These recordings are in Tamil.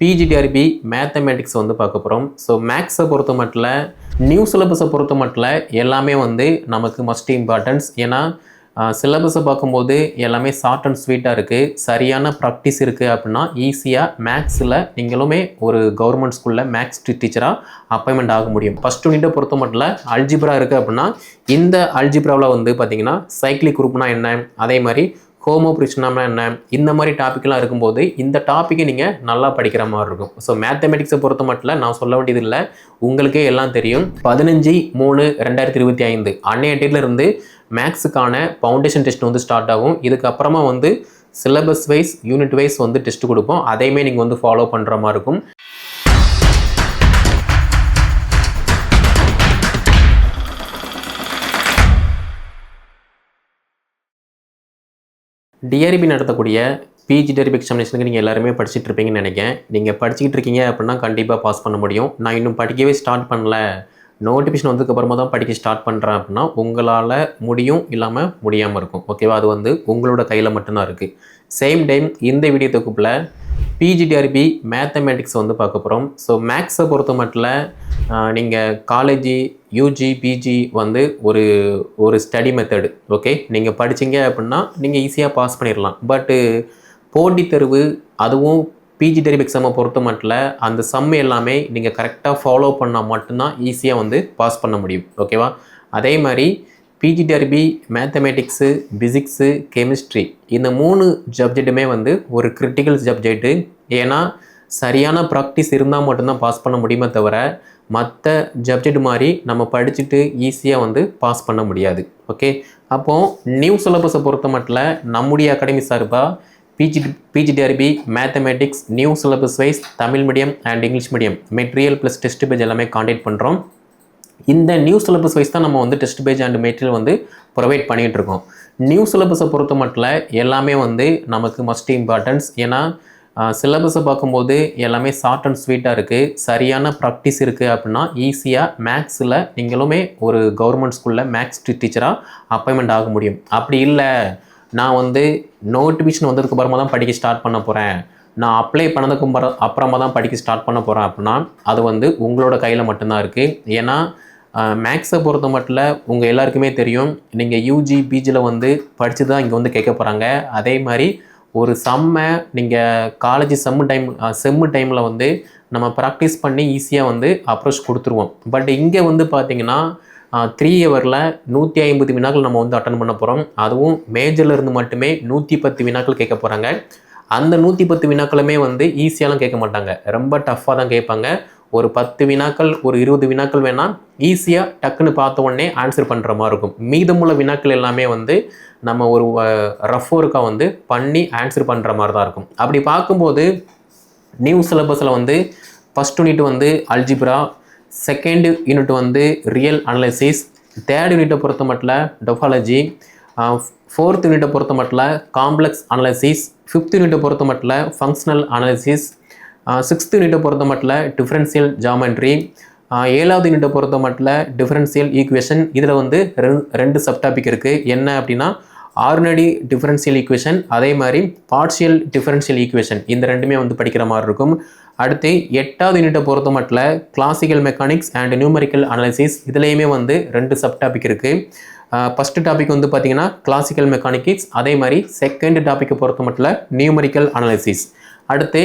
பிஜிடிஆர்பி மேத்தமேட்டிக்ஸ் வந்து பார்க்க போகிறோம் ஸோ மேக்ஸை பொறுத்த மட்டும் நியூ சிலபஸை பொறுத்த மட்டும் எல்லாமே வந்து நமக்கு மஸ்ட் இம்பார்ட்டன்ஸ் ஏன்னா சிலபஸை பார்க்கும்போது எல்லாமே ஷார்ட் அண்ட் ஸ்வீட்டாக இருக்குது சரியான ப்ராக்டிஸ் இருக்குது அப்படின்னா ஈஸியாக மேக்ஸில் நீங்களுமே ஒரு கவர்மெண்ட் ஸ்கூலில் மேக்ஸ் டீச்சராக அப்பாயின்மெண்ட் ஆக முடியும். ஃபஸ்ட் யூனிட்டை பொறுத்த மட்டும் அல்ஜிப்ரா இருக்குது அப்படின்னா இந்த அல்ஜிப்ராவில் வந்து பார்த்தீங்கன்னா சைக்கிளிக் குரூப்னா என்ன? அதே மாதிரி ஹோமோ பிரிச்சனம்னா என்ன? இந்த மாதிரி டாப்பிக்லாம் இருக்கும்போது இந்த டாப்பிக்கை நீங்கள் நல்லா படிக்கிற மாதிரி இருக்கும். ஸோ மேத்தமெட்டிக்ஸை பொறுத்த மட்டும் நான் சொல்ல வேண்டியது இல்லை. உங்களுக்கே எல்லாம் தெரியும். பதினஞ்சு மூணு ரெண்டாயிரத்தி இருபத்தி ஐந்து. அன்னைய டேட்லேருந்து மேக்ஸுக்கான ஃபவுண்டேஷன் டெஸ்ட் வந்து ஸ்டார்ட் ஆகும். இதுக்கப்புறமா வந்து சிலபஸ் வைஸ் யூனிட் வைஸ் வந்து டெஸ்ட் கொடுப்போம். அதையுமே நீங்கள் வந்து ஃபாலோ பண்ணுற மாதிரி இருக்கும். டிஆர்பி நடத்தக்கூடிய பிஜி டெரிபி எக்ஸாமினேஷனுக்கு நீங்கள் எல்லாருமே படிச்சுட்டு இருப்பீங்கன்னு நினைக்கிறேன். நீங்கள் படிச்சுக்கிட்டு இருக்கீங்க அப்படின்னா கண்டிப்பாக பாஸ் பண்ண முடியும். நான் இன்னும் படிக்கவே ஸ்டார்ட் பண்ணல. நோட்டிஃபிகேஷன் வந்ததுக்கப்புறமா தான் படிக்க ஸ்டார்ட் பண்ணுறேன் அப்படின்னா உங்களால் முடியும் இல்லாமல் முடியாமல் இருக்கும். ஓகேவா அது வந்து உங்களோட கையில் மட்டும்தான் இருக்குது சேம் டைம் இந்த வீடியோ தொகுப்பில் P G T R B mathematics வந்து பார்க்க போகிறோம் ஸோ மேக்ஸை பொறுத்த மட்டும் நீங்கள் காலேஜி யூஜி பிஜி வந்து ஒரு ஒரு ஸ்டடி மெத்தடு ஓகே நீங்கள் படிச்சீங்க அப்படின்னா நீங்கள் ஈஸியாக பாஸ் பண்ணிடலாம் பட்டு போட்டித் தேர்வு அதுவும் பிஜி டெரிப் எக்ஸாமை பொறுத்த மட்டும் அந்த சம் எல்லாமே நீங்கள் கரெக்டாக ஃபாலோ பண்ணால் மட்டும்தான் ஈஸியாக வந்து பாஸ் பண்ண முடியும் ஓகேவா அதே மாதிரி பிஜிடிஆர்பி மேத்தமேட்டிக்ஸு பிசிக்ஸு கெமிஸ்ட்ரி இந்த மூணு சப்ஜெக்ட்டுமே வந்து ஒரு கிரிட்டிக்கல் சப்ஜெக்ட்டு ஏன்னா சரியான ப்ராக்டிஸ் இருந்தால் மட்டும்தான் பாஸ் பண்ண முடியுமே தவிர மற்ற சப்ஜெக்ட் மாதிரி நம்ம படிச்சுட்டு ஈஸியாக வந்து பாஸ் பண்ண முடியாது. ஓகே அப்போது நியூ சிலபஸை பொறுத்த மட்டும் நம்முடைய அகாடமி சார்பாக P G P G T R B mathematics new syllabus wise Tamil medium and English medium material plus test page எல்லாமே காண்டாக்ட் பண்ணுறோம் இந்த நியூ சிலபஸ் வைஸ் தான் நம்ம வந்து டெஸ்ட் பேஜ் அண்ட் மெட்டீரியல் வந்து ப்ரொவைட் பண்ணிகிட்டு இருக்கோம். நியூ சிலபஸை பொறுத்த மட்டும் எல்லாமே வந்து நமக்கு மஸ்ட் இம்பார்ட்டன்ஸ் ஏன்னா சிலபஸை பார்க்கும்போது எல்லாமே ஷார்ட் அண்ட் ஸ்வீட்டாக இருக்குது சரியான ப்ராக்டிஸ் இருக்குது அப்படின்னா ஈஸியாக மேக்ஸில் நீங்களுமே ஒரு கவர்மெண்ட் ஸ்கூலில் மேக்ஸ் டீச்சராக அப்பாயின்மெண்ட் ஆக முடியும். அப்படி இல்லை நான் வந்து நோட்டிஃபிகேஷன் வந்ததுக்கு அப்புறமா தான் படிக்க ஸ்டார்ட் பண்ண போகிறேன் நான் அப்ளை பண்ணதுக்கு அப்புறமா தான் படிக்க ஸ்டார்ட் பண்ண போகிறேன் அப்படின்னா அது வந்து உங்களோட கையில் மட்டும்தான் இருக்குது ஏன்னா மேக்ஸை பொறுத்த மட்டும் உங்கள் எல்லாருக்குமே தெரியும் நீங்கள் யூஜி பிஜியில் வந்து படித்து தான் இங்கே வந்து கேட்க போகிறாங்க அதே மாதிரி ஒரு செம்மை நீங்கள் காலேஜ் செம்மு டைம் செம்மு டைமில் வந்து நம்ம ப்ராக்டிஸ் பண்ணி ஈஸியாக வந்து அப்ரோச் கொடுத்துருவோம். பட் இங்கே வந்து பார்த்தீங்கன்னா த்ரீ ஹவரில் நூற்றி ஐம்பது வினாக்கள் நம்ம வந்து அட்டன் பண்ண போகிறோம் அதுவும் மேஜரில் இருந்து மட்டுமே நூற்றி பத்து வினாக்கள் கேட்க போகிறாங்க அந்த நூற்றி பத்து வினாக்களுமே வந்து ஈஸியாலாம் கேட்க மாட்டாங்க. ரொம்ப டஃப்பாக தான் கேட்பாங்க. ஒரு பத்து வினாக்கள் ஒரு இருபது வினாக்கள் வேணால் ஈஸியாக டக்குன்னு பார்த்த உடனே ஆன்சர் பண்ணுற மாதிரி இருக்கும். மீதமுள்ள வினாக்கள் எல்லாமே வந்து நம்ம ஒரு ரஃப் ஒர்க்காக வந்து பண்ணி ஆன்சர் பண்ணுற மாதிரி தான் இருக்கும். அப்படி பார்க்கும்போது நியூ சிலபஸில் வந்து ஃபஸ்ட் யூனிட் வந்து அல்ஜிப்ரா செகண்ட் யூனிட் வந்து ரியல் அனலைசிஸ் தேர்ட் யூனிட்டை பொறுத்த மட்டும் டொஃபாலஜி ஃபோர்த் யூனிட்டை பொறுத்த மட்டும் காம்ப்ளெக்ஸ் அனாலிசிஸ் ஃபிஃப்த் யூனிட்டை பொறுத்த மட்டும் ஃபங்க்ஷனல் அனாலிசிஸ் சிக்ஸ்த் யூனிட்டை பொறுத்த மட்டும் டிஃப்ரென்ஷியல் ஜாமெண்ட்ரி ஏழாவது யூனிட்டை பொறுத்த மட்டும் டிஃப்ரென்ஷியல் ஈக்குவேஷன் இதில் வந்து ரெண்டு சப் டாபிக் இருக்குது என்ன அப்படின்னா ஆர்டினரி டிஃபரன்ஷியல் ஈக்குவேஷன் அதே மாதிரி பார்ஷியல் டிஃபரன்ஷியல் ஈக்குவேஷன் இந்த ரெண்டுமே வந்து படிக்கிற மாதிரி இருக்கும். அடுத்து எட்டாவது யூனிட்டை பொறுத்த மட்டும் classical mechanics and numerical analysis இதுலேயுமே வந்து ரெண்டு சப்டாபிக் இருக்குது ஃபஸ்ட்டு டாபிக் வந்து பார்த்தீங்கன்னா கிளாசிக்கல் மெக்கானிக்ஸ் அதே மாதிரி செகண்ட் டாப்பிக்கை பொறுத்த மட்டும் நியூமரிக்கல் அனாலிசிஸ் அடுத்து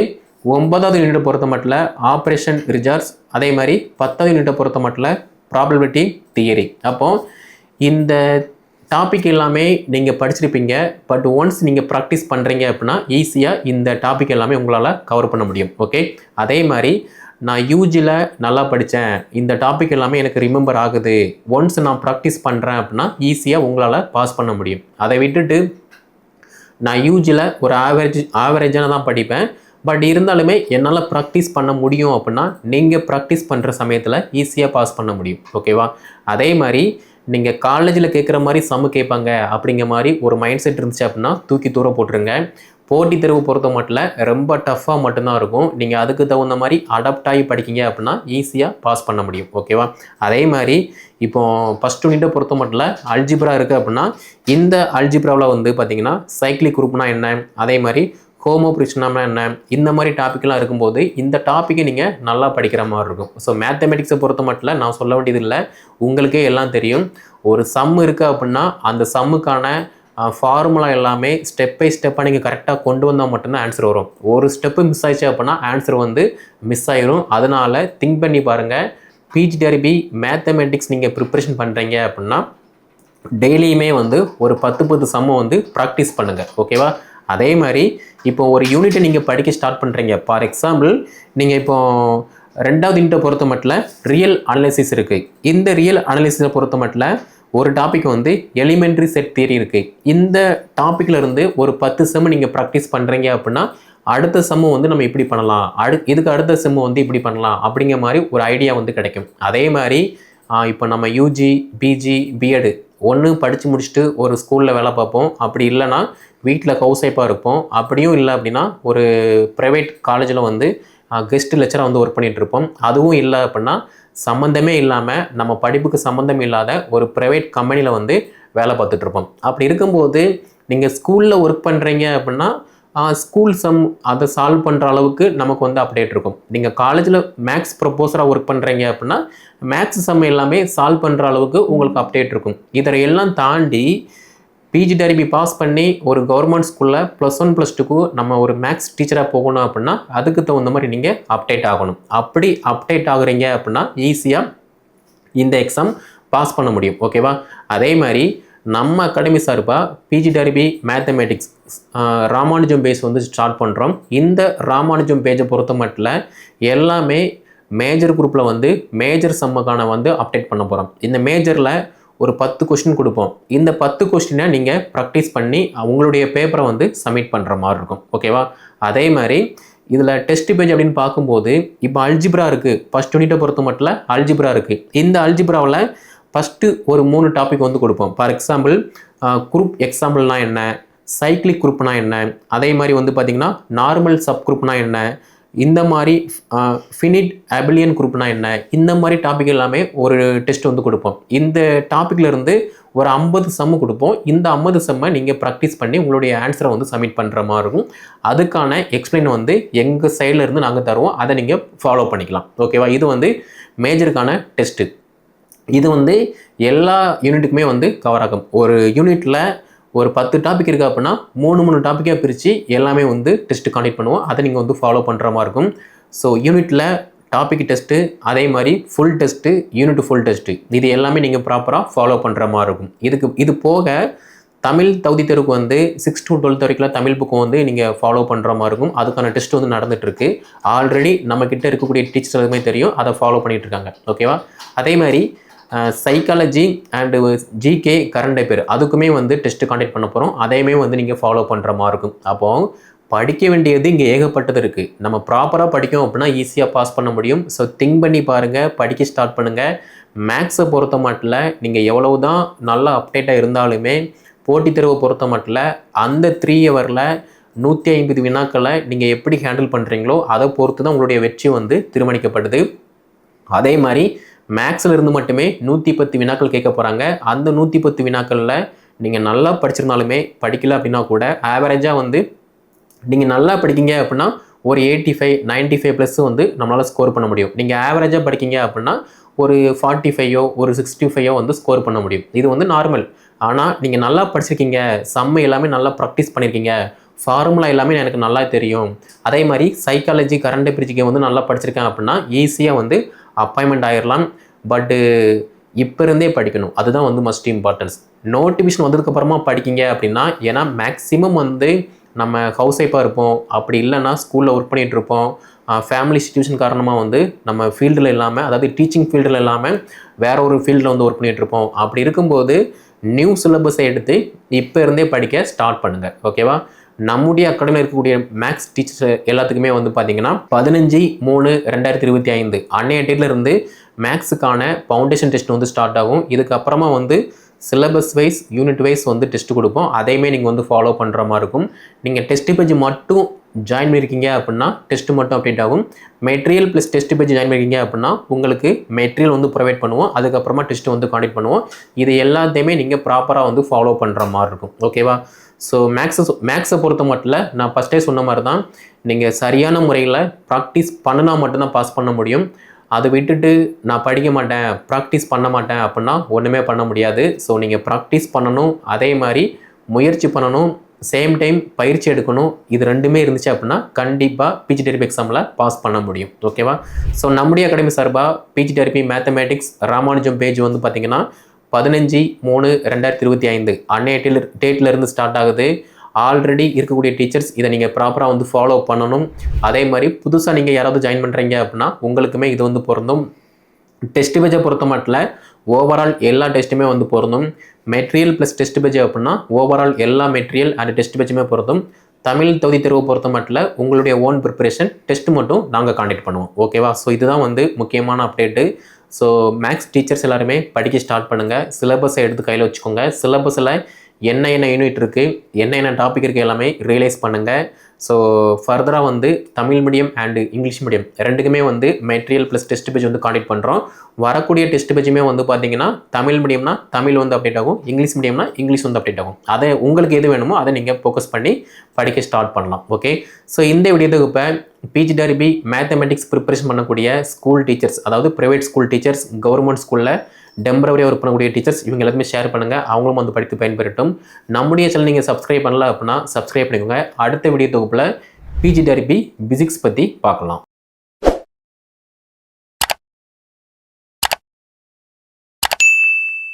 ஒன்பதாவது யூனிட்டை பொறுத்த மட்டும் ஆப்ரேஷன் ரிஜார்ஸ் அதே மாதிரி பத்தாவது யூனிட்டை பொறுத்த மட்டும் ப்ராபபிலிட்டி தியரி அப்போது இந்த டாபிக் எல்லாமே நீங்கள் படிச்சிருப்பீங்க பட் ஒன்ஸ் நீங்கள் ப்ராக்டிஸ் பண்ணுறீங்க அப்படின்னா ஈஸியாக இந்த டாபிக் எல்லாமே உங்களால் கவர் பண்ண முடியும் ஓகே அதே மாதிரி நான் யூஜியில் நல்லா படித்தேன் இந்த டாபிக் எல்லாமே எனக்கு ரிமெம்பர் ஆகுது. ஒன்ஸ் நான் ப்ராக்டிஸ் பண்ணுறேன் அப்படின்னா ஈஸியாக உங்களால் பாஸ் பண்ண முடியும். அதை விட்டுட்டு நான் யூஜியில் ஒரு ஆவரேஜ் ஆவரேஜான தான் படிப்பேன். பட் இருந்தாலுமே என்னால் ப்ராக்டிஸ் பண்ண முடியும் அப்படின்னா நீங்கள் ப்ராக்டிஸ் பண்ணுற சமயத்தில் ஈஸியாக பாஸ் பண்ண முடியும். ஓகேவா அதே மாதிரி நீங்கள் காலேஜில் கேட்குற மாதிரி சம்மு கேட்பாங்க அப்படிங்கிற மாதிரி ஒரு மைண்ட் செட் இருந்துச்சு அப்படின்னா தூக்கி தூர போட்டுருங்க. போட்டித் தேர்வு பொறுத்த மட்டும் ரொம்ப டஃப்பாக மட்டும்தான் இருக்கும். நீங்கள் அதுக்கு தகுந்த மாதிரி அடாப்ட் ஆகி படிக்கீங்க அப்படின்னா ஈஸியாக பாஸ் பண்ண முடியும். ஓகேவா அதே மாதிரி இப்போ ஃபஸ்ட் யூனிட்டை பொறுத்த மட்டும் அல்ஜிப்ரா இருக்குது அப்படின்னா இந்த அல்ஜிப்ராவில் வந்து பார்த்தீங்கன்னா சைக்கிளிக் குரூப்னா என்ன? அதே மாதிரி ஹோமோ பிரிச்சுனாம்னா என்ன? இந்த மாதிரி டாப்பிக்லாம் இருக்கும்போது இந்த டாப்பிக்கை நீங்கள் நல்லா படிக்கிற மாதிரி இருக்கும். ஸோ மேத்தமெட்டிக்ஸை பொறுத்த மட்டும் நான் சொல்ல வேண்டியது இல்லை உங்களுக்கே எல்லாம் தெரியும். ஒரு சம் இருக்குது அப்படின்னா அந்த சம்முக்கான ஃபார்முலா எல்லாமே ஸ்டெப் பை ஸ்டெப்பாக நீங்கள் கரெக்டாக கொண்டு வந்தால் மட்டும்தான் ஆன்சர் வரும். ஒரு ஸ்டெப்பு மிஸ் ஆயிடுச்சு அப்படின்னா ஆன்சர் வந்து மிஸ் ஆயிரும். அதனால் திங்க் பண்ணி பாருங்கள் பிஜிடிஆர்பி மேத்தமெட்டிக்ஸ் நீங்கள் ப்ரிப்ரேஷன் பண்ணுறீங்க அப்படின்னா டெய்லியுமே வந்து ஒரு பத்து பத்து சம்மை வந்து ப்ராக்டிஸ் பண்ணுங்கள் ஓகேவா அதே மாதிரி இப்போ ஒரு யூனிட்டை நீங்கள் படிக்க ஸ்டார்ட் பண்ணுறீங்க ஃபார் எக்ஸாம்பிள் நீங்கள் இப்போ ரெண்டாவது யூனிட்டை பொறுத்த மட்டும் ரியல் அனலிசிஸ் இருக்குது இந்த ரியல் அனலிசிஸை பொறுத்த மட்டும் ஒரு டாபிக் வந்து எலிமெண்ட்ரி செட் தியரி இருக்குது இந்த டாப்பிக்கில் இருந்து ஒரு பத்து செம்மு நீங்கள் ப்ராக்டிஸ் பண்ணுறீங்க அப்படின்னா அடுத்த செம்மு வந்து நம்ம இப்படி பண்ணலாம். அடு இதுக்கு அடுத்த செம்மு வந்து இப்படி பண்ணலாம் அப்படிங்கிற மாதிரி ஒரு ஐடியா வந்து கிடைக்கும். அதே மாதிரி இப்போ நம்ம யூஜி பிஜி பிஎடு ஒன்று படித்து முடிச்சுட்டு ஒரு ஸ்கூலில் வேலை பார்ப்போம். அப்படி இல்லைன்னா வீட்டில் ஹவுஸ் ஒய்ஃபாக இருப்போம். அப்படியும் இல்லை அப்படின்னா ஒரு ப்ரைவேட் காலேஜில் வந்து கெஸ்ட் லெக்சராக வந்து ஒர்க் பண்ணிகிட்டு இருப்போம் அதுவும் இல்லை அப்படின்னா சம்மந்தமே இல்லாமல் நம்ம படிப்புக்கு சம்மந்தம் இல்லாத ஒரு ப்ரைவேட் கம்பெனியில் வந்து வேலை பார்த்துட்ருப்போம் அப்படி இருக்கும்போது நீங்கள் ஸ்கூலில் ஒர்க் பண்ணுறீங்க அப்படின்னா ஸ்கூல் சம் அதை சால்வ் பண்ணுற அளவுக்கு நமக்கு வந்து அப்டேட் இருக்கும். நீங்கள் காலேஜில் மேக்ஸ் ப்ரொப்போசராக ஒர்க் பண்ணுறீங்க அப்படின்னா மேக்ஸ் சம் எல்லாமே சால்வ் பண்ணுற அளவுக்கு உங்களுக்கு அப்டேட் இருக்கும். இதை எல்லாம் தாண்டி பிஜி டெரிபி பாஸ் பண்ணி ஒரு கவர்மெண்ட் ஸ்கூலில் ப்ளஸ் ஒன் ப்ளஸ் டூக்கு நம்ம ஒரு மேக்ஸ் டீச்சராக போகணும் அப்படின்னா அதுக்கு தகுந்த மாதிரி நீங்கள் அப்டேட் ஆகணும். அப்படி அப்டேட் ஆகுறீங்க அப்படின்னா ஈஸியாக இந்த எக்ஸாம் பாஸ் பண்ண முடியும். ஓகேவா அதே மாதிரி நம்ம அகாடமி சார்பாக P G T R B mathematics Ramanujam page வந்து ஸ்டார்ட் பண்ணுறோம் இந்த ராமானுஜம் பேஜை பொறுத்த மட்டும் எல்லாமே மேஜர் குரூப்பில் வந்து மேஜர் சம்முக்கான வந்து அப்டேட் பண்ண போகிறோம் இந்த மேஜரில் ஒரு பத்து கொஸ்டின் கொடுப்போம். இந்த பத்து கொஸ்டினை நீங்கள் ப்ராக்டிஸ் பண்ணி உங்களுடைய பேப்பரை வந்து சப்மிட் பண்ணுற மாதிரி இருக்கும். ஓகேவா அதே மாதிரி இதில் டெஸ்ட் பேஜ் அப்படின்னு பார்க்கும்போது இப்போ அல்ஜிப்ரா இருக்குது ஃபஸ்ட் யூனிட்டை பொறுத்த மட்டும் அல்ஜிப்ரா இருக்குது இந்த அல்ஜிப்ராவில் ஃபஸ்ட்டு ஒரு மூணு டாபிக் வந்து கொடுப்போம். ஃபார் எக்ஸாம்பிள் குரூப் எக்ஸாம்பிள்னால் என்ன? சைக்ளிக் குரூப்னா என்ன? அதே மாதிரி வந்து பார்த்திங்கன்னா நார்மல் சப் குரூப்னா என்ன? இந்த மாதிரி ஃபினிட் அபிலியன் குரூப்னா என்ன? இந்த மாதிரி டாபிக் எல்லாமே ஒரு டெஸ்ட் வந்து கொடுப்போம். இந்த டாப்பிக்லேருந்து ஒரு ஐம்பது செம்மு கொடுப்போம். இந்த ஐம்பது செம்மை நீங்கள் ப்ராக்டிஸ் பண்ணி உங்களுடைய ஆன்சரை வந்து சப்மிட் பண்ணுற மாதிரி இருக்கும். அதுக்கான எக்ஸ்பிளைன் வந்து எங்கள் சைடில் இருந்து நாங்கள் தருவோம். அதை நீங்கள் ஃபாலோ பண்ணிக்கலாம். ஓகேவா இது வந்து மேஜருக்கான டெஸ்ட்டு இது வந்து எல்லா யூனிட்டுக்குமே வந்து கவர் ஆகும். ஒரு யூனிட்டில் ஒரு பத்து டாபிக் இருக்குது அப்படின்னா மூணு மூணு டாப்பிக்காக பிரித்து எல்லாமே வந்து டெஸ்ட் கண்டக்ட் பண்ணுவோம். அதை நீங்கள் வந்து ஃபாலோ பண்ணுற மாதிரி இருக்கும். ஸோ யூனிட்டில் டாபிக் டெஸ்ட்டு அதே மாதிரி full test unit full test இது எல்லாமே நீங்கள் ப்ராப்பராக ஃபாலோ பண்ணுற மாதிரி இருக்கும். இதுக்கு இது போக தமிழ் தகுதி தேர்வுக்கு வந்து சிக்ஸ் டு டுவெல்த் வரைக்கும் தமிழ் புக்கும் வந்து நீங்கள் ஃபாலோ பண்ணுற மாதிரி இருக்கும். அதுக்கான டெஸ்ட் வந்து நடந்துகிட்ருக்கு ஆல்ரெடி நம்மக்கிட்ட இருக்கக்கூடிய டீச்சர்ஸ் எல்லாமே தெரியும். அதை ஃபாலோ பண்ணிகிட்ருக்காங்க ஓகேவா அதே மாதிரி psychology and G K current affair அதுக்குமே வந்து டெஸ்ட் காண்டக்ட் பண்ண போகிறோம் அதையுமே வந்து நீங்கள் ஃபாலோ பண்ணுற மாதிரி இருக்கும். அப்போது படிக்க வேண்டியது இங்கே ஏகப்பட்டது இருக்குது நம்ம ப்ராப்பராக படிக்கும் அப்படின்னா ஈஸியாக பாஸ் பண்ண முடியும். ஸோ திங்க் பண்ணி பாருங்கள் படிக்க ஸ்டார்ட் பண்ணுங்கள் மேக்ஸை பொறுத்த மட்டும் நீங்கள் எவ்வளவு தான் நல்லா அப்டேட்டாக இருந்தாலுமே போட்டித் தேர்வை பொறுத்த மட்டும் அந்த த்ரீ ஹவரில் நூற்றி ஐம்பது வினாக்களை நீங்கள் எப்படி ஹேண்டில் பண்ணுறீங்களோ அதை பொறுத்து தான் உங்களுடைய வெற்றி வந்து தீர்மானிக்கப்படுது அதே மாதிரி மேக்ஸில் இருந்து மட்டுமே நூற்றி பத்து வினாக்கள் கேட்க போகிறாங்க அந்த நூற்றி பத்து வினாக்களில் நீங்கள் நல்லா படிச்சிருந்தாலுமே படிக்கல அப்படின்னா கூட ஆவரேஜாக வந்து நீங்கள் நல்லா படிக்கீங்க அப்படின்னா ஒரு eighty five ninety five plus வந்து நம்மளால் ஸ்கோர் பண்ண முடியும். நீங்கள் ஆவரேஜாக படிக்கீங்க அப்படின்னா ஒரு ஃபார்ட்டி ஃபைவோ ஒரு சிக்ஸ்டி ஃபைவோ வந்து ஸ்கோர் பண்ண முடியும். இது வந்து நார்மல் ஆனால் நீங்கள் நல்லா படிச்சிருக்கீங்க செம்ம எல்லாமே நல்லா ப்ராக்டிஸ் பண்ணியிருக்கீங்க ஃபார்முலா எல்லாமே எனக்கு நல்லா தெரியும். அதே மாதிரி சைக்காலஜி கரண்ட் பிரிச்சிக்க வந்து நல்லா படிச்சிருக்கேன் அப்படின்னா ஈஸியாக வந்து அப்பாயின்மெண்ட் ஆயிடலாம் பட்டு இப்போ இருந்தே படிக்கணும். அதுதான் வந்து மஸ்ட் இம்பார்ட்டன்ஸ் நோட்டிஃபிகேஷன் வந்ததுக்கப்புறமா படிக்கிங்க அப்படின்னா ஏன்னா மேக்ஸிமம் வந்து நம்ம ஹவுஸ் ஒய்ஃபாக இருப்போம். அப்படி இல்லைன்னா ஸ்கூலில் ஒர்க் பண்ணிகிட்டு இருப்போம். ஃபேமிலி சுச்சுவேஷன் காரணமாக வந்து நம்ம ஃபீல்டில் இல்லாமல் அதாவது டீச்சிங் ஃபீல்டில் இல்லாமல் வேற ஒரு ஃபீல்டில் வந்து ஒர்க் பண்ணிகிட்டு இருப்போம். அப்படி இருக்கும்போது நியூ சிலபஸை எடுத்து இப்போ இருந்தே படிக்க ஸ்டார்ட் பண்ணுங்கள் ஓகேவா நம்முடைய அகாடமியில் இருக்கக்கூடிய மேக்ஸ் டீச்சர்ஸ் எல்லாத்துக்குமே வந்து பார்த்தீங்கன்னா பதினஞ்சு மூணு ரெண்டாயிரத்தி இருபத்தி ஐந்து அன்னைய டேட்லேருந்து மேக்ஸுக்கான ஃபவுண்டேஷன் டெஸ்ட் வந்து ஸ்டார்ட் ஆகும். இதுக்கப்புறமா வந்து சிலபஸ் வைஸ் யூனிட் வைஸ் வந்து டெஸ்ட் கொடுப்போம். அதையுமே நீங்கள் வந்து ஃபாலோ பண்ணுற மாதிரி இருக்கும். நீங்கள் டெஸ்ட் பேஜ் மட்டும் ஜாயின் பண்ணியிருக்கீங்க அப்படின்னா டெஸ்ட் மட்டும் அப்டேட் ஆகும். Material plus test page join பண்ணியிருக்கீங்க அப்படின்னா உங்களுக்கு மெட்டீரியல் வந்து ப்ரொவைட் பண்ணுவோம். அதுக்கப்புறமா டெஸ்ட் வந்து காண்டக்ட் பண்ணுவோம். இது எல்லாத்தையுமே நீங்கள் ப்ராப்பராக வந்து ஃபாலோ பண்ணுற மாதிரி இருக்கும். ஓகேவா ஸோ மேக்ஸை மேக்ஸை பொறுத்த மட்டும் நான் ஃபஸ்ட்டே சொன்ன மாதிரி தான் நீங்கள் சரியான முறையில் ப்ராக்டிஸ் பண்ணினா மட்டும்தான் பாஸ் பண்ண முடியும். அதை விட்டுட்டு நான் படிக்க மாட்டேன் ப்ராக்டிஸ் பண்ண மாட்டேன் அப்படின்னா ஒன்றுமே பண்ண முடியாது. ஸோ நீங்கள் ப்ராக்டிஸ் பண்ணணும் அதே மாதிரி முயற்சி பண்ணணும் சேம் டைம் பயிற்சி எடுக்கணும். இது ரெண்டுமே இருந்துச்சு அப்படின்னா கண்டிப்பாக பிஜி டெரிபி எக்ஸாமில் பாஸ் பண்ண முடியும். ஓகேவா ஸோ நம்முடைய அகாடமி சார்பாக PG TRB mathematics Ramanujam page வந்து பார்த்திங்கன்னா பதினஞ்சு மூணு ரெண்டாயிரத்தி இருபத்தி ஐந்து. அன்னைய டேட்லேருந்து ஸ்டார்ட் ஆகுது. ஆல்ரெடி இருக்கக்கூடிய டீச்சர்ஸ் இதை நீங்கள் ப்ராப்பராக வந்து ஃபாலோ பண்ணணும். அதே மாதிரி புதுசாக நீங்கள் யாராவது ஜாயின் பண்ணுறீங்க அப்படின்னா உங்களுக்குமே இது வந்து பொருந்தும். டெஸ்ட் பேஜை பொறுத்த மட்டும் ஓவரால் எல்லா டெஸ்ட்டுமே வந்து பொருந்தும். மெட்டீரியல் ப்ளஸ் டெஸ்ட் பேஜ் அப்படின்னா ஓவரால் எல்லா மெட்டீரியல் அண்ட் டெஸ்ட் பேஜுமே பொருந்தும். தமிழ் தொகுதி தேர்வு பொறுத்த மட்டும் உங்களுடைய ஓன் ப்ரிப்பரேஷன் டெஸ்ட் மட்டும் நாங்கள் காண்டக்ட் பண்ணுவோம். ஓகேவா ஸோ இதுதான் வந்து முக்கியமான அப்டேட்டு ஸோ மேக்ஸ் டீச்சர்ஸ் எல்லாருமே படிக்க ஸ்டார்ட் பண்ணுங்கள் சிலபஸை எடுத்து கையில் வச்சுக்கோங்க. சிலபஸில் என்ன என்ன யூனிட் இருக்குது என்ன என்ன டாபிக் இருக்குது எல்லாமே ரியலைஸ் பண்ணுங்கள் ஸோ ஃபர்தராக வந்து Tamil medium and English medium ரெண்டுக்குமே வந்து மெட்டீரியல் ப்ளஸ் டெஸ்ட் பேஜ் வந்து காண்டக்ட் பண்ணுறோம் வரக்கூடிய டெஸ்ட் பேஜுமே வந்து பார்த்தீங்கன்னா தமிழ் மீடியம்னா தமிழ் வந்து அப்டேட் ஆகும் இங்கிலீஷ் மீடியம்னா இங்கிலீஷ் வந்து அப்டேட் ஆகும். அதை உங்களுக்கு எது வேணுமோ அதை நீங்கள் ஃபோக்கஸ் பண்ணி படிக்க ஸ்டார்ட் பண்ணலாம் ஓகே ஸோ இந்த விடியத்துக்கு இப்போ பிஜி டர்பி மேத்தமெட்டிக்ஸ் ப்ரிப்பரேஷன் பண்ணக்கூடிய ஸ்கூல் டீச்சர்ஸ் அதாவது ப்ரைவேட் ஸ்கூல் டீச்சர்ஸ் கவர்மெண்ட் ஸ்கூலில் டெம்பரவரியாக ஒர்க் பண்ணக்கூடிய டீச்சர்ஸ் இவங்க எல்லாருமே ஷேர் பண்ணுங்கள் அவங்களும் வந்து படித்து பயன்பெறட்டும். நம்முடைய சேனல் நீங்கள் சப்ஸ்கிரைப் பண்ணல அப்படின்னா சப்ஸ்கிரைப் பண்ணிக்கோங்க. அடுத்த வீடியோ தொகுப்பில் பிஜி டெரிபி பிசிக்ஸ் பற்றி பார்க்கலாம்.